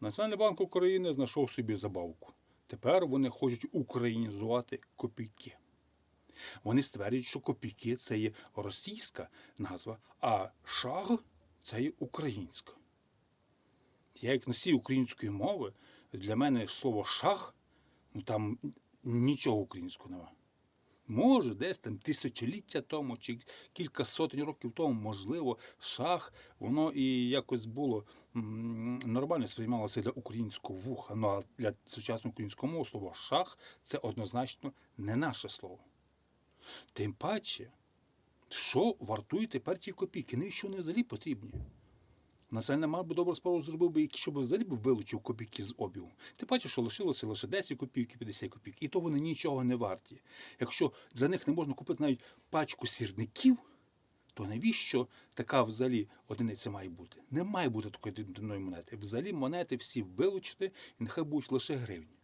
Національний банк України знайшов собі забавку. Тепер вони хочуть українізувати копійки. Вони стверджують, що копійки це є російська назва, а шаг це є українська. Я як носій української мови, для мене слово шах, ну там нічого українського немає. Може, десь там тисячоліття тому чи кілька сотень років тому, можливо, шах, воно і якось було нормально сприймалося для українського вуха. Ну а для сучасного українського мови слово шах це однозначно не наше слово. Тим паче, що вартують тепер ті копійки? Навіщо вони взагалі потрібні? Населення мав би добру справу зробив би, взагалі б вилучив копійки з обігу. Ти бачиш, що лишилося лише 10 копійок, 50 копійок, і то вони нічого не варті. Якщо за них не можна купити навіть пачку сірників, то навіщо така взагалі одиниця має бути? Не має бути такої дрібної монети. Взагалі монети всі вилучити, і нехай будуть лише гривні.